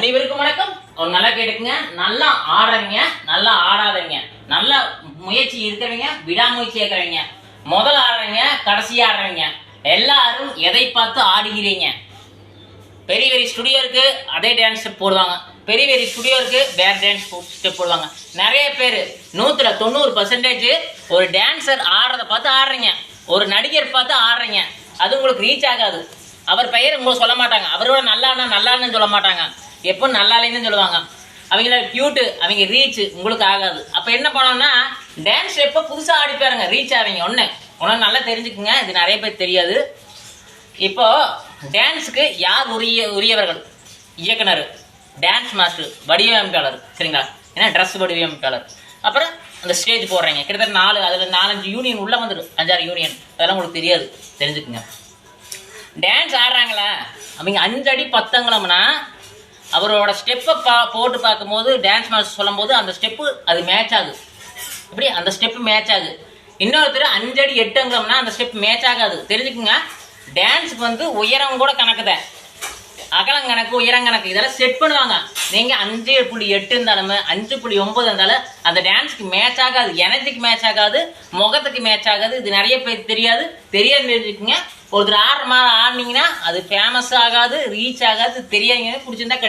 அனைவருக்கும் வணக்கம். ஒரு நல்லா கேட்டுக்குங்க. நல்லா ஆடுறவங்க நல்லா ஆடாதவங்க நல்ல முயற்சி இருக்கிறவங்க விடாமுயற்சி இருக்கிறவங்க முதல் ஆடுறவங்க கடைசி ஆடுறவங்க எல்லாரும் எதை பார்த்து ஆடுகிறீங்க? பெரிய பெரிய ஸ்டுடியோ இருக்கு அதே டான்ஸ் ஸ்டெப் போடுவாங்க. பெரிய பெரிய ஸ்டுடியோ இருக்கு வேற டான்ஸ் ஸ்டெப் போடுவாங்க. நிறைய பேர் நூற்றுல தொண்ணூறு பர்சன்டேஜ் ஒரு டான்சர் ஆடுறத பார்த்து ஆடுறீங்க. ஒரு நடிகர் பார்த்து ஆடுறீங்க. அது உங்களுக்கு ரீச் ஆகாது. அவர் பெயர் உங்களுக்கு சொல்ல மாட்டாங்க. அவரோட நல்லானா நல்லான்னு சொல்ல மாட்டாங்க. எப்போ நல்லா இல்லைன்னு சொல்லுவாங்க. அவங்கள கியூட்டு அவங்க ரீச் உங்களுக்கு ஆகாது. அப்போ என்ன பண்ணோம்னா டான்ஸ் எப்போ புதுசாக ஆடி பாருங்க ரீச் ஆவீங்க ஒன்று ஒன்று நல்லா தெரிஞ்சுக்குங்க இது நிறைய பேர் தெரியாது. இப்போ டான்ஸுக்கு யார் உரிய உரியவர்கள்? இயக்குனர் டான்ஸ் மாஸ்டர் வடிவமைப்பாளர் சரிங்களா? ஏன்னா ட்ரெஸ் வடிவமைப்பாளர். அப்புறம் அந்த ஸ்டேஜ் போடுறீங்க. கிட்டத்தட்ட நாலு அதில் நாலஞ்சு யூனியன் உள்ளே வந்துடும். அஞ்சாறு யூனியன் அதெல்லாம் உங்களுக்கு தெரியாது. தெரிஞ்சுக்குங்க. டான்ஸ் ஆடுறாங்களா. அவங்க அஞ்சடி அடி பத்தங்களம்னா அவரோட ஸ்டெப்பை பா போட்டு பார்க்கும்போது டான்ஸ் மாஸ்டர் சொல்லும்போது அந்த ஸ்டெப்பு அது மேட்ச் ஆகுது. இப்படி அந்த ஸ்டெப்பு மேட்ச் ஆகுது. இன்னொருத்தர் அஞ்சடி எட்டுங்கிறோம்னா அந்த ஸ்டெப் மேட்ச் ஆகாது. தெரிஞ்சுக்குங்க. டான்ஸுக்கு வந்து உயரம் கூட கணக்கு தான். அகலம் கணக்கு உயரம் கணக்கு இதெல்லாம் செட் பண்ணுவாங்க. நீங்கள் அஞ்சு புள்ளி எட்டு இருந்தாலுமே அஞ்சு புள்ளி ஒம்பது இருந்தாலும் அந்த டான்ஸ்க்கு மேட்ச் ஆகாது. எனர்ஜிக்கு மேட்ச் ஆகாது. முகத்துக்கு மேட்ச் ஆகாது. இது நிறைய பேருக்கு தெரியாது. தெரியாது தெரிஞ்சுக்குங்க. ஒருத்தர் ஆடுற மாதிரி ஆடினீங்கன்னா அது ஃபேமஸ் ஆகாது ரீச் ஆகாது. தெரியாதுங்க பிடிச்சிருந்தா